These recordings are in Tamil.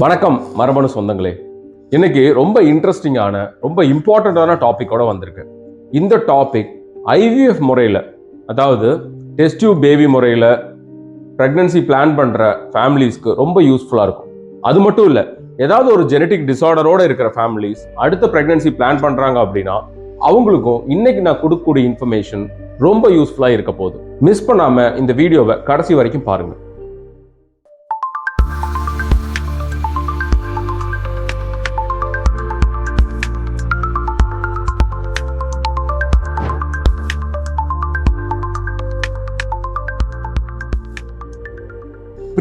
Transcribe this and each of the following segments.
வணக்கம் மரபணு சொந்தங்களே. இன்னைக்கு ரொம்ப இன்ட்ரெஸ்டிங்கான ரொம்ப இம்பார்ட்டண்ட்டான டாப்பிக்கோட வந்திருக்கு. இந்த டாபிக் ஐவிஎஃப் முறையில் அதாவது டெஸ்ட் டியூப் பேபி முறையில் ப்ரெக்னன்சி பிளான் பண்ணுற ஃபேமிலிஸ்க்கு ரொம்ப யூஸ்ஃபுல்லாக இருக்கும். அது மட்டும் இல்லை ஏதாவது ஒரு ஜெனட்டிக் டிசார்டரோடு இருக்கிற ஃபேமிலிஸ் அடுத்த ப்ரெக்னன்சி பிளான் பண்ணுறாங்க அப்படின்னா அவங்களுக்கும் இன்னைக்கு நான் கொடுக்கக்கூடிய இன்ஃபர்மேஷன் ரொம்ப யூஸ்ஃபுல்லாக இருக்க போகுது. மிஸ் பண்ணாமல் இந்த வீடியோவை கடைசி வரைக்கும் பாருங்கள்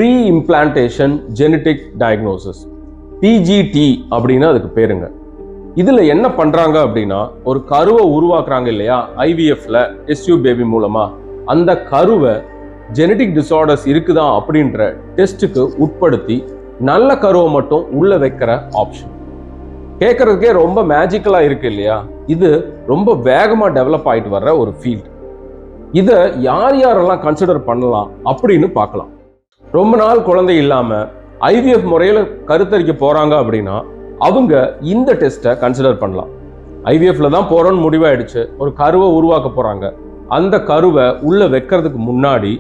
pre implantation genetic diagnosis PGD அப்படின்னு அதுக்கு பேருங்க. இதில் என்ன பண்ணுறாங்க அப்படின்னா ஒரு கருவை உருவாக்குறாங்க இல்லையா ஐவிஎஃப்ல எஸ்யூ பேபி மூலமாக அந்த கருவை ஜெனட்டிக் டிசார்டர்ஸ் இருக்குதா அப்படின்ற டெஸ்ட்டுக்கு உட்படுத்தி நல்ல கருவை மட்டும் உள்ளே வைக்கிற ஆப்ஷன் கேட்குறதுக்கே ரொம்ப மேஜிக்கலாக இருக்கு இல்லையா இது ரொம்ப வேகமாக டெவலப் ஆகிட்டு வர்ற ஒரு ஃபீல்ட் இதை யார் யாரெல்லாம் கன்சிடர் பண்ணலாம் அப்படின்னு பார்க்கலாம். ரொம்ப நாள் குழந்தை இல்லாமல் ஐவிஎஃப் முறையில் கருத்தரிக்க போகிறாங்க அப்படின்னா அவங்க இந்த டெஸ்ட்டை கன்சிடர் பண்ணலாம். ஐவிஎஃப்ல தான் போகிறோன்னு முடிவாயிடுச்சு. ஒரு கருவை உருவாக்க போகிறாங்க அந்த கருவை உள்ளே வைக்கிறதுக்கு முன்னாடி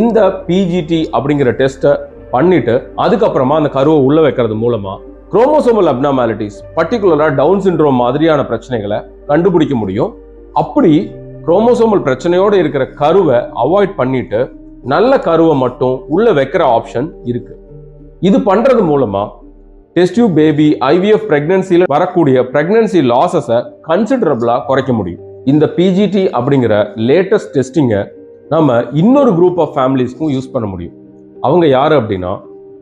இந்த பிஜிடி அப்படிங்கிற டெஸ்ட்டை பண்ணிட்டு அதுக்கப்புறமா அந்த கருவை உள்ளே வைக்கிறது மூலமாக குரோமோசோமல் அப்னாமாலிட்டிஸ் பர்டிகுலராக டவுன் சிண்ட்ரோம் மாதிரியான பிரச்சனைகளை கண்டுபிடிக்க முடியும். அப்படி குரோமோசோமல் பிரச்சனையோடு இருக்கிற கருவை அவாய்ட் பண்ணிட்டு நல்ல கருவை மட்டும் உள்ள வைக்கிற ஆப்ஷன் இருக்கு. இது பண்றது மூலமா டெஸ்டியூப் பேபி ஐவிஎஃப் பிரெக்னன்சியில் வரக்கூடிய பிரெக்னன்சி லாசஸை கன்சிடரபிளாக குறைக்க முடியும். இந்த பிஜிடி அப்படிங்கிற லேட்டஸ்ட் டெஸ்டிங்கை நம்ம இன்னொரு குரூப் ஆஃப் ஃபேமிலிஸ்க்கும் யூஸ் பண்ண முடியும். அவங்க யார் அப்படின்னா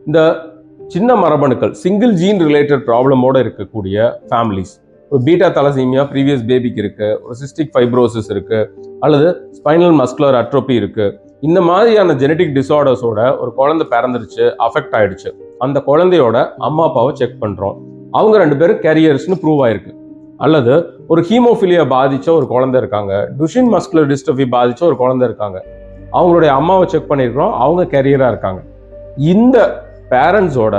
இந்த சின்ன மரபணுக்கள் சிங்கிள் ஜீன் ரிலேட்டட் ப்ராப்ளமோடு இருக்கக்கூடிய ஃபேமிலிஸ் ஒரு பீட்டா தலசீமியா ப்ரீவியஸ் பேபிக்கு இருக்குது ஒரு சிஸ்டிக் ஃபைப்ரோசிஸ் இருக்குது அல்லது ஸ்பைனல் மஸ்குலர் அட்ரோபி இருக்குது இந்த மாதிரியான ஜெனட்டிக் டிஸார்டர்ஸோட ஒரு குழந்தை பிறந்துருச்சு அஃபெக்ட் ஆயிடுச்சு. அந்த குழந்தையோட அம்மா அப்பாவை செக் பண்ணுறோம் அவங்க ரெண்டு பேரும் கேரியர்ஸ்னு ப்ரூவ் ஆயிருக்கு. அல்லது ஒரு ஹீமோஃபிலியா பாதித்த ஒரு குழந்தை இருக்காங்க டுஷின் மஸ்குலர் டிஸ்டபி பாதித்த ஒரு குழந்தை இருக்காங்க. அவங்களுடைய அம்மாவை செக் பண்ணியிருக்கிறோம் அவங்க கேரியராக இருக்காங்க. இந்த பேரண்ட்ஸோட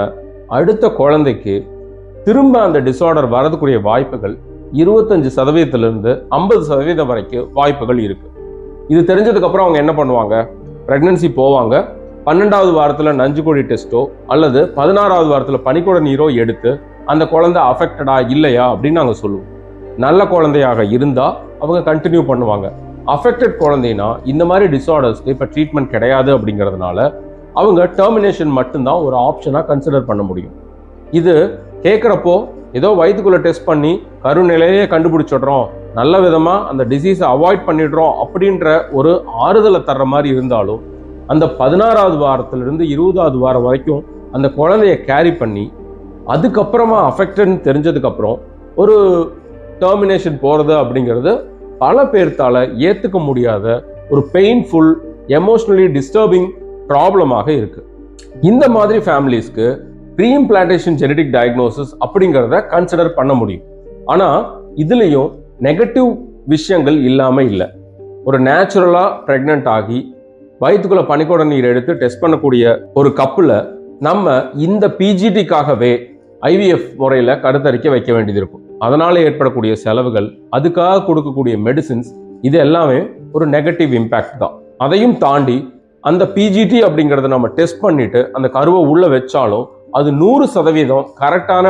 அடுத்த குழந்தைக்கு திரும்ப அந்த டிஸார்டர் வரதுக்குரிய வாய்ப்புகள் இருபத்தஞ்சு சதவீதத்திலிருந்து ஐம்பது சதவீதம் வரைக்கும் வாய்ப்புகள் இருக்குது இது தெரிஞ்சதுக்கு அப்புறம் அவங்க என்ன பண்ணுவாங்க? ப்ரெக்னன்சி போவாங்க. பன்னெண்டாவது வாரத்தில் நஞ்சு கொடி டெஸ்ட்டோ அல்லது பதினாறாவது வாரத்தில் பனிக்கூட நீரோ எடுத்து அந்த குழந்தை அஃபெக்டடா இல்லையா அப்படின்னு நாங்கள் சொல்லுவோம். நல்ல குழந்தையாக இருந்தால் அவங்க கண்டினியூ பண்ணுவாங்க. அஃபெக்டட் குழந்தைனா இந்த மாதிரி டிஸார்டர்ஸ்க்கு இப்போ ட்ரீட்மெண்ட் கிடையாது அப்படிங்கிறதுனால அவங்க டெர்மினேஷன் மட்டும்தான் ஒரு ஆப்ஷனாக கன்சிடர் பண்ண முடியும். இது கேட்குறப்போ ஏதோ வயிற்றுக்குள்ளே டெஸ்ட் பண்ணி கருநிலையே கண்டுபிடிச்சிடுறோம். நல்ல விதமாக அந்த டிசீஸை அவாய்ட் பண்ணிடுறோம் அப்படின்ற ஒரு ஆறுதலை தர்ற மாதிரி இருந்தாலும் அந்த பதினாறாவது வாரத்திலிருந்து இருபதாவது வாரம் வரைக்கும் அந்த குழந்தைய கேரி பண்ணி அதுக்கப்புறமா அஃபெக்டட்னு தெரிஞ்சதுக்கப்புறம் ஒரு டெர்மினேஷன் போகிறது அப்படிங்கிறது பல பேர்த்தால ஏற்றுக்க முடியாத ஒரு பெயின்ஃபுல் எமோஷ்னலி டிஸ்டர்பிங் ப்ராப்ளமாக இருக்குது இந்த மாதிரி ஃபேமிலிஸ்க்கு ப்ரீ இம்ப்ளான்டேஷன் ஜெனடிக் டயக்னோசிஸ் அப்படிங்கிறத கன்சிடர் பண்ண முடியும். ஆனால் இதுலேயும் நெகட்டிவ் விஷயங்கள் இல்லாமல் இல்லை. ஒரு நேச்சுரலாக ப்ரெக்னென்ட் ஆகி வயிற்றுக்குள்ளே பனிக்கூட நீர் எடுத்து டெஸ்ட் பண்ணக்கூடிய ஒரு கப்பில் நம்ம இந்த பிஜிடிக்காகவே ஐவிஎஃப் முறையில் கருத்தரிக்க வைக்க வேண்டியது இருக்கும். அதனால் ஏற்படக்கூடிய செலவுகள் அதுக்காக கொடுக்கக்கூடிய மெடிசின்ஸ் இது எல்லாமே ஒரு நெகட்டிவ் இம்பேக்ட் தான். அதையும் தாண்டி அந்த பிஜிடி அப்படிங்கிறத நம்ம டெஸ்ட் பண்ணிட்டு அந்த கருவை உள்ளே வச்சாலும் அது நூறு சதவீதம் கரெக்டான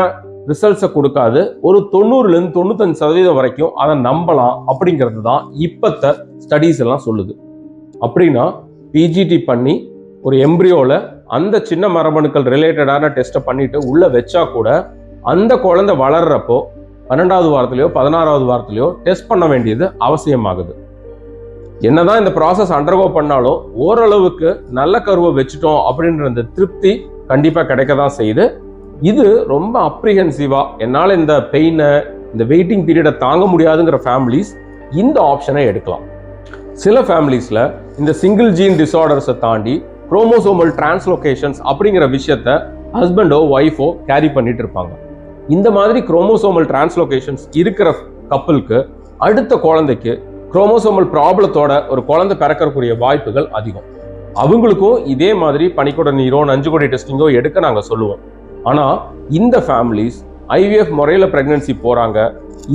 ரிசல்ட்ஸை கொடுக்காது. ஒரு தொண்ணூறுலேருந்து தொண்ணூத்தஞ்சு சதவீதம் வரைக்கும் அதை நம்பலாம் அப்படிங்கிறது தான் இப்பத்த ஸ்டடீஸ் எல்லாம் சொல்லுது. அப்படின்னா பிஜிடி பண்ணி ஒரு எம்ப்ரியோவில் அந்த சின்ன மரபணுக்கள் ரிலேட்டடான டெஸ்ட்டை பண்ணிட்டு உள்ளே வச்சா கூட அந்த குழந்தை வளர்றப்போ பன்னெண்டாவது வாரத்துலையோ பதினாறாவது வாரத்துலையோ டெஸ்ட் பண்ண வேண்டியது அவசியமாகுது. என்னதான் இந்த ப்ராசஸ் அண்டர்கோ பண்ணாலும் ஓரளவுக்கு நல்ல கருவை வச்சுட்டோம் அப்படின்ற அந்த திருப்தி கண்டிப்பாக கிடைக்க தான் செய்யுது. இது ரொம்ப அப்ரிஹென்சிவா என்னால் இந்த பெயினை இந்த வெயிட்டிங் பீரியடை தாங்க முடியாதுங்கிற ஃபேமிலிஸ் இந்த ஆப்ஷனை எடுக்கலாம். சில ஃபேமிலிஸில் இந்த சிங்கிள் ஜீன் டிஸார்டர்ஸை தாண்டி குரோமோசோமல் டிரான்ஸ்லொகேஷன்ஸ் அப்படிங்கிற விஷயத்த ஹஸ்பண்டோ ஒய்ஃபோ கேரி பண்ணிட்டு இருப்பாங்க. இந்த மாதிரி குரோமோசோமல் டிரான்ஸ்லொகேஷன்ஸ் இருக்கிற கப்பலுக்கு அடுத்த குழந்தைக்கு குரோமோசோமல் ப்ராப்ளத்தோட ஒரு குழந்தை பிறக்கக்கூடிய வாய்ப்புகள் அதிகம். அவங்களுக்கும் இதே மாதிரி பனிக்கூட நீரோ நஞ்சுக்கொடை டெஸ்டிங்கோ எடுக்க நாங்கள் சொல்லுவோம். ஆனால் இந்த ஃபேமிலிஸ் ஐவிஎஃப் முறையில் ப்ரெக்னன்சி போகிறாங்க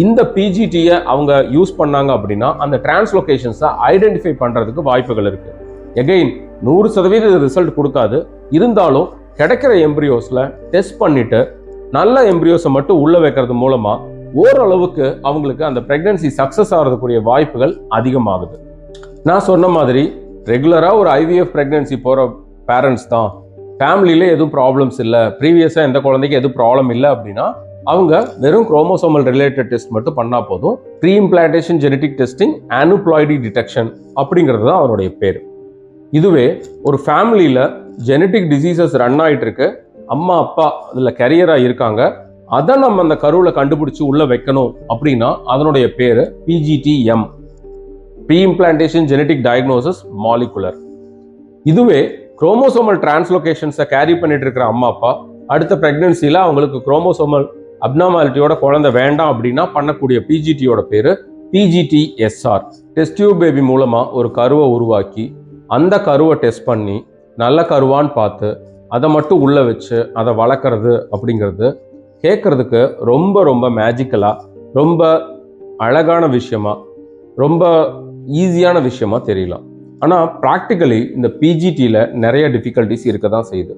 இந்த பிஜிடியை அவங்க யூஸ் பண்ணாங்க அப்படின்னா அந்த டிரான்ஸ்லொகேஷன்ஸை ஐடென்டிஃபை பண்ணுறதுக்கு வாய்ப்புகள் இருக்குது எகெயின் நூறு சதவீத ரிசல்ட் கொடுக்காது. இருந்தாலும் கிடைக்கிற எம்ப்ரியோஸில் டெஸ்ட் பண்ணிவிட்டு நல்ல எம்ப்ரியோஸை மட்டும் உள்ளே வைக்கிறது மூலமாக ஓரளவுக்கு அவங்களுக்கு அந்த பிரெக்னன்சி சக்ஸஸ் ஆகிறதுக்குரிய வாய்ப்புகள் அதிகமாகுது. நான் சொன்ன மாதிரி ரெகுலராக ஒரு ஐவிஎஃப் பிரெக்னன்சி போகிற பேரண்ட்ஸ் தான். ஃபேமிலியில் எதுவும் ப்ராப்ளம்ஸ் இல்லை. ப்ரீவியஸாக எந்த குழந்தைக்கு எதுவும் ப்ராப்ளம் இல்லை அப்படின்னா அவங்க வெறும் குரோமோசோமல் ரிலேட்டட் டெஸ்ட் மட்டும் பண்ணால் போதும். Pre implantation genetic testing aneuploidy detection அப்படிங்கிறது தான் அவருடைய பேர். இதுவே ஒரு ஃபேமிலியில் ஜெனட்டிக் டிசீசஸ் ரன் ஆகிட்டு இருக்கு அம்மா அப்பா அதில் கரியராக இருக்காங்க. அதை நம்ம அந்த கருவில் கண்டுபிடிச்சி உள்ளே வைக்கணும் அப்படின்னா அதனுடைய பேர் PGTM preimplantation genetic diagnosis molecular இதுவே குரோமோசோமல் டிரான்ஸ்லொகேஷன்ஸை கேரி பண்ணிட்டு இருக்கிற அம்மா அப்பா அடுத்த பிரெக்னன்சியில் அவங்களுக்கு குரோமோசோமல் அப்னாமாலிட்டியோட குழந்தை வேண்டாம் அப்படின்னா பண்ணக்கூடிய பிஜிடியோட பேர் PGD SR test tube baby மூலமாக ஒரு கருவை உருவாக்கி அந்த கருவை டெஸ்ட் பண்ணி நல்ல கருவான்னு பார்த்து அதை மட்டும் உள்ளே வச்சு அதை வளர்க்குறது அப்படிங்கிறது கேட்குறதுக்கு ரொம்ப ரொம்ப மேஜிக்கலாக ரொம்ப அழகான விஷயமா ரொம்ப ஈஸியான விஷயமா தெரியலாம். ஆனால் ப்ராக்டிக்கலி இந்த பிஜிடியில் நிறைய டிஃபிகல்ட்டிஸ் இருக்க தான் செய்யுது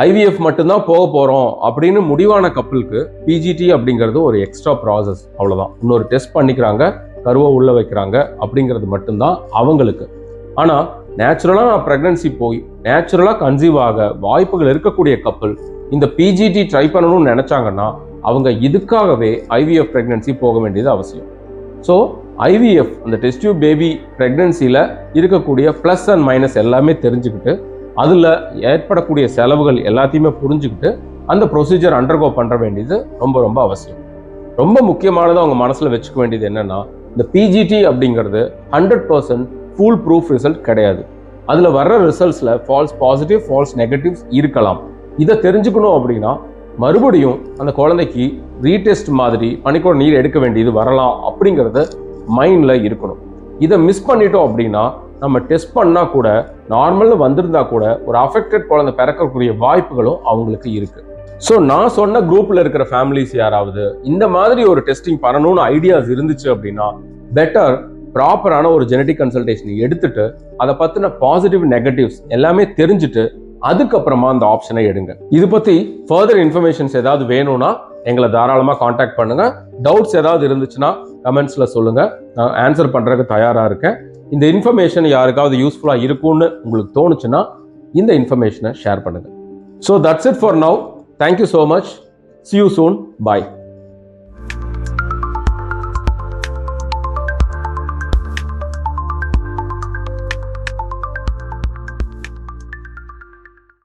ஐவிஎஃப் மட்டும்தான் போக போகிறோம் அப்படின்னு முடிவான கப்பலுக்கு பிஜிடி அப்படிங்கிறது ஒரு எக்ஸ்ட்ரா ப்ராசஸ் அவ்வளோதான் இன்னொரு டெஸ்ட் பண்ணிக்கிறாங்க கருவை உள்ள வைக்கிறாங்க அப்படிங்கிறது மட்டும்தான் அவங்களுக்கு. ஆனால் நேச்சுரலாக நான் ப்ரெக்னன்சி போய் நேச்சுரலாக கன்சீவ் ஆக வாய்ப்புகள் இருக்கக்கூடிய கப்பல் இந்த பிஜிடி ட்ரை பண்ணணும்னு நினச்சாங்கன்னா அவங்க இதுக்காகவே ஐவிஎஃப் ப்ரெக்னன்சி போக வேண்டியது அவசியம். ஸோ ஐவிஎஃப் அந்த டெஸ்டியூ பேபி ப்ரெக்னன்சியில் இருக்கக்கூடிய ப்ளஸ் அண்ட் மைனஸ் எல்லாமே தெரிஞ்சுக்கிட்டு அதில் ஏற்படக்கூடிய செலவுகள் எல்லாத்தையுமே புரிஞ்சுக்கிட்டு அந்த ப்ரொசீஜர் அண்டர்கோ பண்ணுற வேண்டியது ரொம்ப ரொம்ப அவசியம். ரொம்ப முக்கியமானதை அவங்க மனசில் வச்சுக்க வேண்டியது என்னென்னா இந்த பிஜிடி அப்படிங்கிறது hundred percent full proof result கிடையாது. அதில் வர்ற ரிசல்ட்ஸில் ஃபால்ஸ் பாசிட்டிவ் ஃபால்ஸ் நெகட்டிவ்ஸ் இருக்கலாம். இதை தெரிஞ்சுக்கணும் அப்படின்னா மறுபடியும் அந்த குழந்தைக்கு ரீடெஸ்ட் மாதிரி பனிக்கூட நீர் எடுக்க வேண்டியது வரலாம் அப்படிங்கிறது மைண்டில் இருக்கணும். இதை மிஸ் பண்ணிட்டோம் அப்படின்னா நம்ம டெஸ்ட் பண்ணால் கூட நார்மலில் வந்திருந்தா கூட ஒரு அஃபெக்டட் குழந்தை பிறக்கக்கூடிய வாய்ப்புகளும் அவங்களுக்கு இருக்குது ஸோ நான் சொன்ன குரூப்பில் இருக்கிற ஃபேமிலிஸ் யாராவது இந்த மாதிரி ஒரு டெஸ்டிங் பண்ணணும்னு ஐடியாஸ் இருந்துச்சு அப்படின்னா பெட்டர் ப்ராப்பரான ஒரு ஜெனட்டிக் கன்சல்டேஷன் எடுத்துட்டு அதை பற்றின பாசிட்டிவ் நெகட்டிவ்ஸ் எல்லாமே தெரிஞ்சுட்டு அதுக்கப்புறமா அந்த ஆப்ஷனை எடுங்க. இது பற்றி ஃபர்தர் இன்ஃபர்மேஷன்ஸ் ஏதாவது வேணும்னா எங்களை தாராளமாக காண்டாக்ட் பண்ணுங்கள் டவுட்ஸ் ஏதாவது இருந்துச்சுன்னா கமெண்ட்ஸில் சொல்லுங்கள் நான் ஆன்சர் பண்ணுறதுக்கு தயாராக இருக்கேன். இந்த இன்ஃபர்மேஷன் யாருக்காவது யூஸ்ஃபுல்லாக இருக்கும்னு உங்களுக்கு தோணுச்சுன்னா இந்த இன்ஃபர்மேஷனை ஷேர் பண்ணுங்கள் so that's it for now thank you so much see you soon bye